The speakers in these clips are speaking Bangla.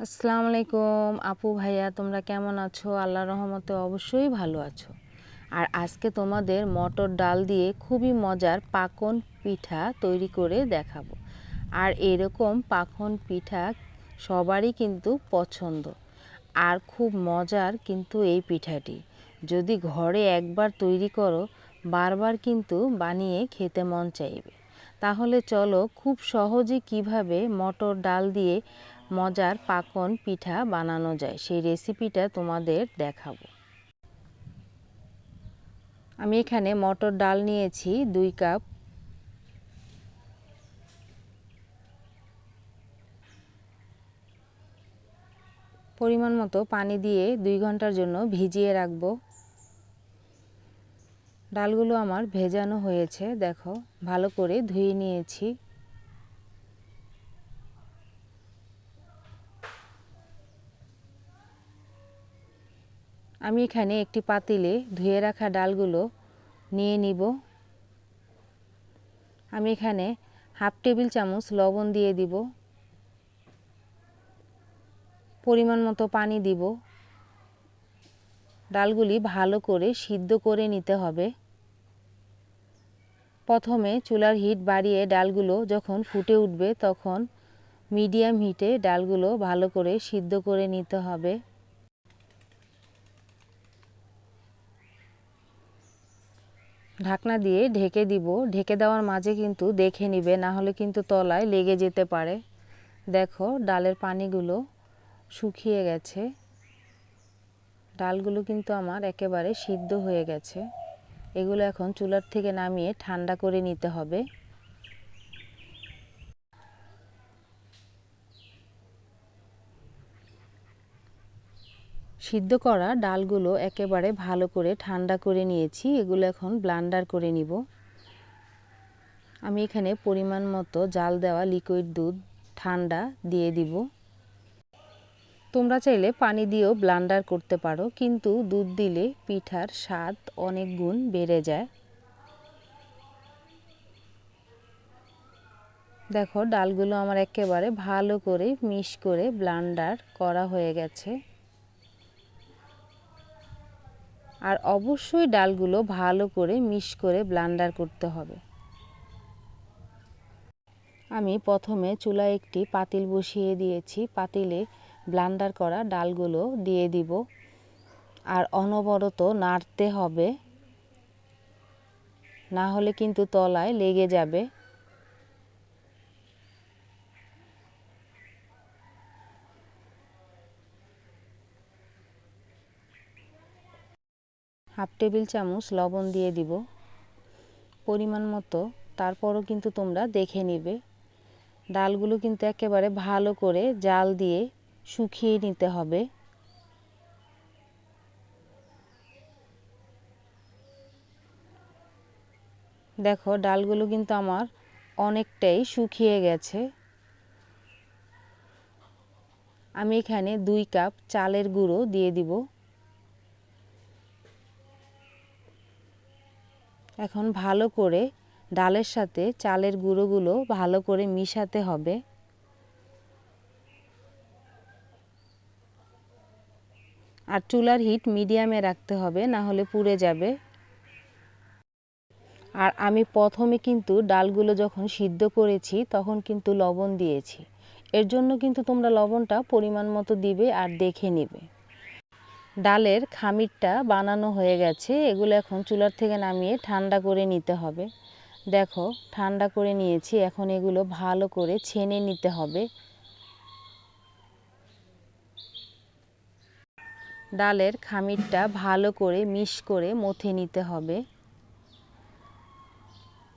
আসসালামু আলাইকুম। আপু, ভাইয়া, তোমরা কেমন আছো? আল্লাহ রহমতে অবশ্যই ভালো আছো। আর আজকে তোমাদের মটর ডাল দিয়ে খুবই মজার পাকন পিঠা তৈরি করে দেখাবো। আর এরকম পাকন পিঠা সবারই কিন্তু পছন্দ। আর খুব মজার কিন্তু এই পিঠাটি। যদি ঘরে একবার তৈরি করো, বারবার কিন্তু বানিয়ে খেতে মন চাইবে। তাহলে চলো খুব সহজে কীভাবে মটর ডাল দিয়ে মজার পাকন পিঠা বানানো যায়। সেই রেসিপিটা তোমাদের দেখাবো। আমি এখানে মটর ডাল নিয়েছি দুই কাপ। পরিমাণ মতো পানি দিয়ে দুই ঘণ্টার জন্য ভিজিয়ে রাখব। ডালগুলো আমার ভেজানো হয়েছে, দেখো। ভালো করে ধুয়ে নিয়েছি। আমি এখানে একটি পাতিলে ধুয়ে রাখা ডালগুলো নিয়ে নিব। আমি এখানে হাফ টেবিল চামচ লবণ দিয়ে দিব। পরিমাণ মতো পানি দিব। ডালগুলি ভালো করে সিদ্ধ করে নিতে হবে। প্রথমে চুলার হিট বাড়িয়ে ডালগুলো যখন ফুটে উঠবে তখন মিডিয়াম হিটে ডালগুলো ভালো করে সিদ্ধ করে নিতে হবে। ঢাকনা দিয়ে ঢেকে দিব। ঢেকে দেওয়ার মাঝে কিন্তু দেখে নিবে, না হলে কিন্তু তলায় লেগে যেতে পারে। দেখো, ডালের পানিগুলো শুকিয়ে গেছে। ডালগুলো কিন্তু আমার একেবারে সিদ্ধ হয়ে গেছে। এগুলো এখন চুলার থেকে নামিয়ে ঠান্ডা করে নিতে হবে। সিদ্ধ করা ডালগুলো একেবারে ভালো করে ঠান্ডা করে নিয়েছি। এগুলো এখন ব্লান্ডার করে নিব। আমি এখানে পরিমাণ মতো জাল দেওয়া লিকুইড দুধ ঠান্ডা দিয়ে দিব। তোমরা চাইলে পানি দিয়েও ব্লান্ডার করতে পারো, কিন্তু দুধ দিলে পিঠার স্বাদ অনেক গুণ বেড়ে যায়। দেখো, ডালগুলো আমার একেবারে ভালো করে মিশ করে ব্লান্ডার করা হয়ে গেছে। আর অবশ্যই ডালগুলো ভালো করে মিশ করে ব্লান্ডার করতে হবে। আমি প্রথমে চুলায় একটি পাতিল বসিয়ে দিয়েছি। পাতিলে ব্লান্ডার করা ডালগুলো দিয়ে দিব। আর অনবরত নাড়তে হবে। না হলে কিন্তু তলায় লেগে যাবে। হাফ টেবিল চামচ লবণ দিয়ে দিব। পরিমাণ মতো। তারপরও কিন্তু তোমরা দেখে নিবে। ডালগুলো কিন্তু একেবারে ভালো করে জাল দিয়ে শুকিয়ে নিতে হবে। দেখো, ডালগুলো কিন্তু আমার অনেকটাই শুকিয়ে গেছে। আমি এখানে দুই কাপ চালের গুঁড়ো দিয়ে দিব। এখন ভালো করে ডালের সাথে চালের গুঁড়োগুলো ভালো করে মিশাতে হবে। আর চুলার হিট মিডিয়ামে রাখতে হবে, না হলে পুড়ে যাবে। আর আমি প্রথমে কিন্তু ডালগুলো যখন সিদ্ধ করেছি, তখন কিন্তু লবণ দিয়েছি। এর জন্য কিন্তু তোমরা লবণটা পরিমাণ মতো দিবে আর দেখে নিবে। ডালের খামিরটা বানানো হয়ে গেছে। এগুলো এখন চুলার থেকে নামিয়ে ঠান্ডা করে নিতে হবে। দেখো, ঠান্ডা করে নিয়েছি। এখন এগুলো ভালো করে ছেনে নিতে হবে। ডালের খামিরটা ভালো করে মিশ করে মথে নিতে হবে।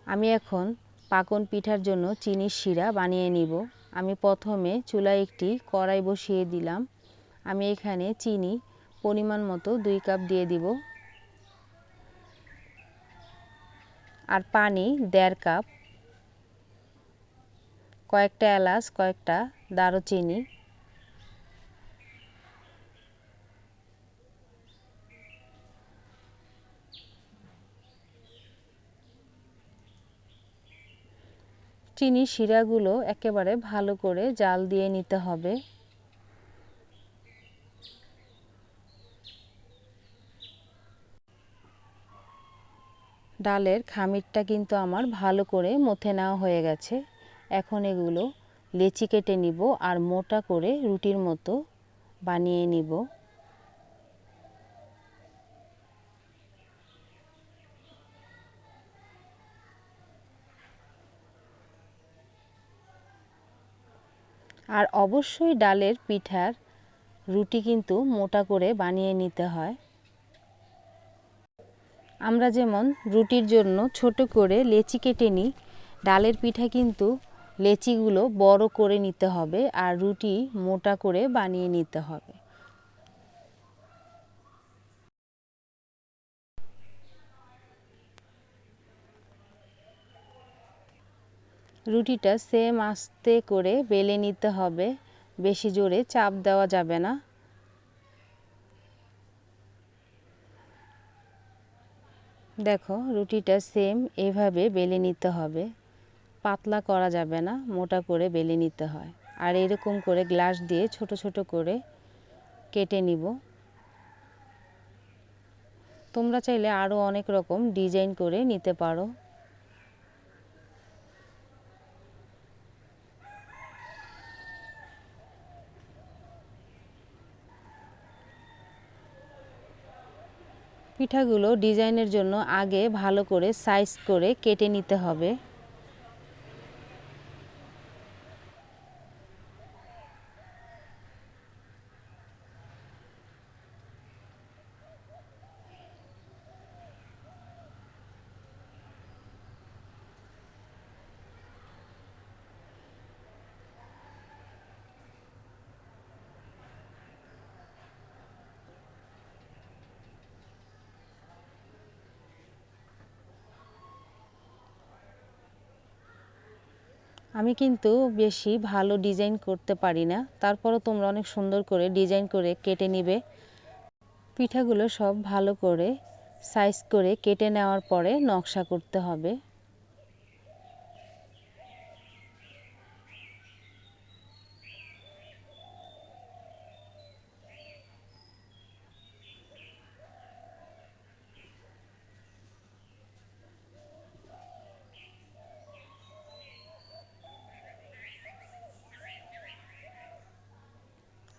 আমি এখন পাকন পিঠার জন্য চিনির শিরা বানিয়ে নিব। আমি প্রথমে চুলায় একটি কড়াই বসিয়ে দিলাম। আমি এখানে চিনি পরিমাণ মতো দুই কাপ দিয়ে দিব। আর পানি দেড় কাপ। কয়েকটা এলাচ, কয়েকটা দারুচিনি। চিনি শিরাগুলো একেবারে ভালো করে জাল দিয়ে নিতে হবে। ডালের খামিরটা কিন্তু আমার ভালো করে মথে নেওয়া হয়ে গেছে। এখন এগুলো লেচি কেটে নিব আর মোটা করে রুটির মতো বানিয়ে নিব। আর অবশ্যই ডালের পিঠার রুটি কিন্তু মোটা করে বানিয়ে নিতে হয়। আমরা যেমন রুটির জন্য ছোট করে লেচি কেটে নিই, ডালের পিঠা কিন্তু লেচিগুলো বড় করে নিতে হবে আর রুটি মোটা করে বানিয়ে নিতে হবে। রুটিটা সেম আস্তে করে বেলে নিতে হবে, বেশি জোরে চাপ দেওয়া যাবে না। দেখো, রুটিটা সেম এভাবে বেলে নিতে হবে। পাতলা করা যাবে না, মোটা করে বেলে নিতে হয়। আর এরকম করে গ্লাস দিয়ে ছোট ছোট করে কেটে নিব। তোমরা চাইলে আরও অনেক রকম ডিজাইন করে নিতে পারো। পিঠাগুলো ডিজাইনের জন্য আগে ভালো করে সাইজ করে কেটে নিতে হবে। আমি কিন্তু বেশি ভালো ডিজাইন করতে পারি না। তারপরও তোমরা অনেক সুন্দর করে ডিজাইন করে কেটে নিবে। পিঠাগুলো সব ভালো করে সাইজ করে কেটে নেওয়ার পরে নকশা করতে হবে।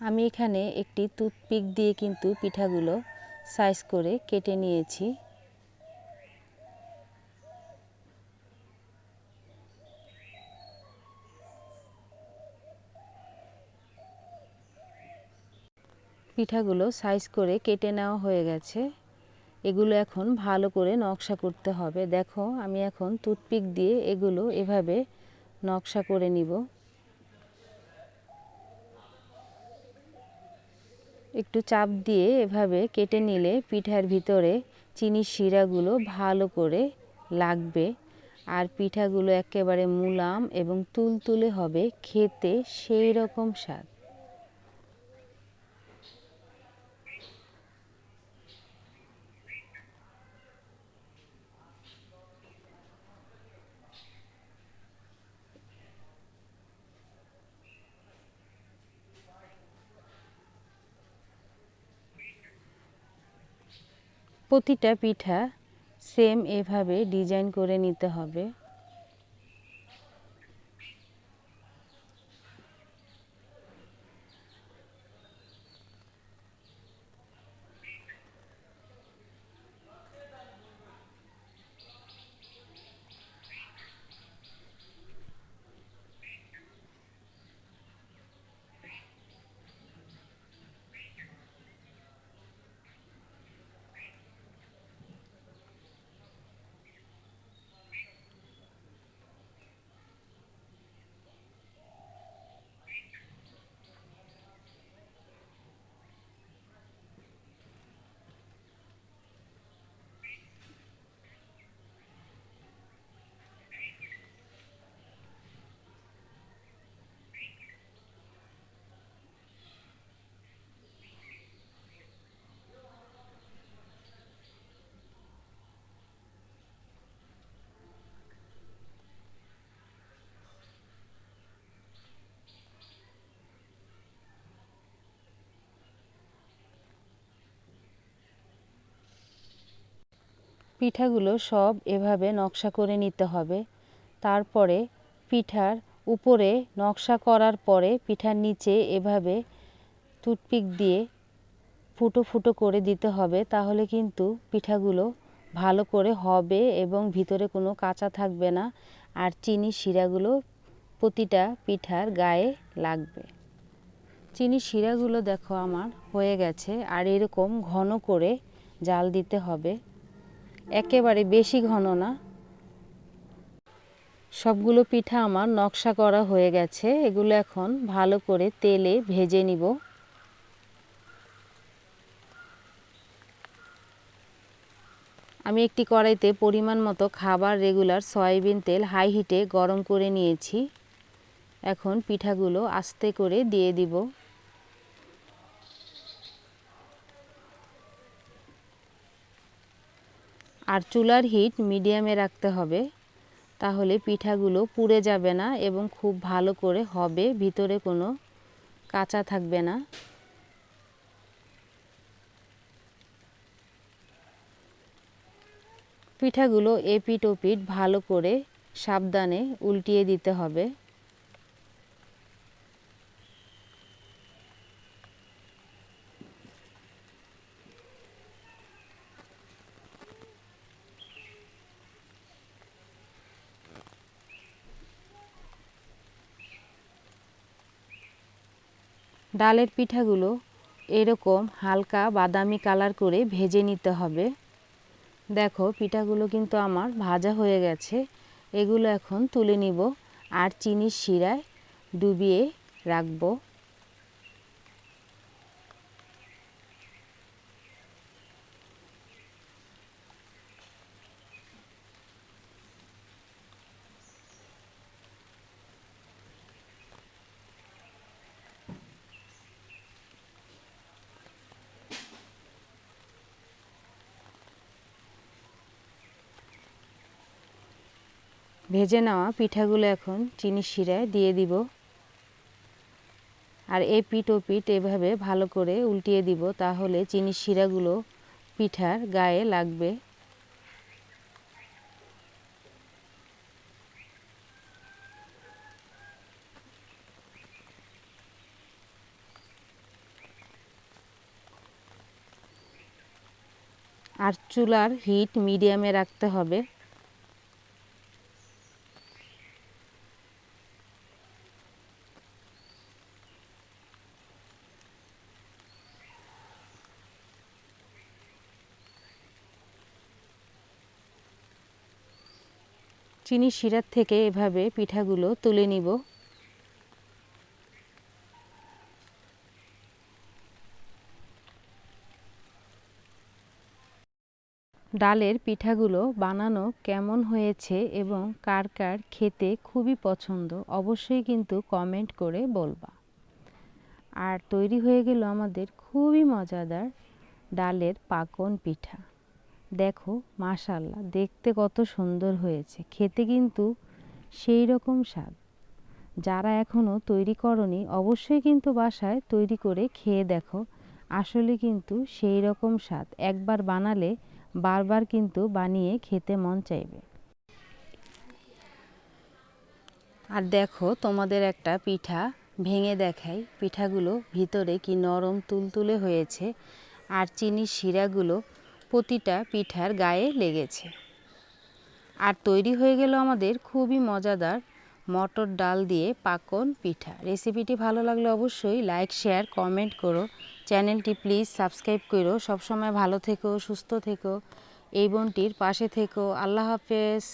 আমি এখানে একটি টুথপিক দিয়ে কিন্তু পিঠাগুলো সাইজ করে কেটে নিয়েছি। পিঠাগুলো সাইজ করে কেটে নেওয়া হয়ে গেছে। এগুলো এখন ভালো করে নকশা করতে হবে। দেখো, আমি এখন টুথপিক দিয়ে এগুলো এভাবে নকশা করে নিব। একটু চাপ দিয়ে এভাবে কেটে নিলে পিঠার ভিতরে চিনির শিরাগুলো ভালো করে লাগবে। আর পিঠাগুলো একেবারে মুলাম এবং তুলতুলে হবে, খেতে সেই রকম স্বাদ। প্রতিটা পিঠা সেম এভাবে ডিজাইন করে নিতে হবে। পিঠাগুলো সব এভাবে নকশা করে নিতে হবে। তারপরে পিঠার উপরে নকশা করার পরে পিঠার নিচে এভাবে টুথপিক দিয়ে ফুটো ফুটো করে দিতে হবে, তাহলে কিন্তু পিঠাগুলো ভালো করে হবে এবং ভিতরে কোনো কাঁচা থাকবে না আর চিনি শিরাগুলো প্রতিটা পিঠার গায়ে লাগবে। চিনি শিরাগুলো দেখো আমার হয়ে গেছে আর এরকম ঘন করে জাল দিতে হবে। একেবারে বেশি ঘন না। সবগুলো পিঠা আমার নকশা করা হয়ে গেছে। এগুলো এখন ভালো করে তেলে ভেজে নিব। আমি একটি কড়াইতে পরিমাণ মতো খাবার, রেগুলার সয়াবিন তেল হাই হিটে গরম করে নিয়েছি। এখন পিঠাগুলো আস্তে করে দিয়ে দিব। আর চুলার হিট মিডিয়ামে রাখতে হবে। তাহলে পিঠাগুলো পুড়ে যাবে না এবং খুব ভালো করে হবে, ভিতরে কোনো কাঁচা থাকবে না। পিঠাগুলো এপিট ওপিট ভালো করে সাবধানে উল্টিয়ে দিতে হবে। ডালের পিঠাগুলো এরকম হালকা বাদামি কালার করে ভেজে নিতে হবে। দেখো, পিঠাগুলো কিন্তু আমার ভাজা হয়ে গেছে। এগুলো এখন তুলে নিব আর চিনির শিরায় ডুবিয়ে রাখব। ভেজে নেওয়া পিঠাগুলো এখন চিনি শিরায় দিয়ে দিব। আর এই পিঠ ও পিঠ এভাবে ভালো করে উল্টিয়ে দিব তাহলে চিনি শিরাগুলো পিঠার গায়ে লাগবে। আর চুলার হিট মিডিয়ামে রাখতে হবে। চিনি শিরার থেকে এভাবে পিঠাগুলো তুলে নিব। ডালের পিঠাগুলো বানানো কেমন হয়েছে এবং কার কার খেতে খুবই পছন্দ অবশ্যই কিন্তু কমেন্ট করে বলবা। আর তৈরি হয়ে গেল আমাদের খুবই মজাদার ডালের পাকন পিঠা। দেখো মাশাল্লাহ দেখতে কত সুন্দর হয়েছে। খেতে কিন্তু সেই রকম স্বাদ। যারা এখনও তৈরি করনি, অবশ্যই কিন্তু বাসায় তৈরি করে খেয়ে দেখো। আসলে কিন্তু সেই রকম স্বাদ। একবার বানালে বারবার কিন্তু বানিয়ে খেতে মন চাইবে। আর দেখো, তোমাদের একটা পিঠা ভেঙে দেখাই। পিঠাগুলো ভিতরে কি নরম তুলতুলে হয়েছে। আর চিনির শিরাগুলো প্রতিটা পিঠার গায়ে লেগেছে। আর তৈরি হয়ে গেল আমাদের খুবই মজাদার মটর ডাল দিয়ে পাকন পিঠা। রেসিপিটি ভালো লাগলে অবশ্যই লাইক শেয়ার কমেন্ট করো। চ্যানেলটি প্লিজ সাবস্ক্রাইব করো। সবসময় ভালো থেকো, সুস্থ থেকো। এই বোনটির পাশে থেকো। আল্লাহ হাফেজ।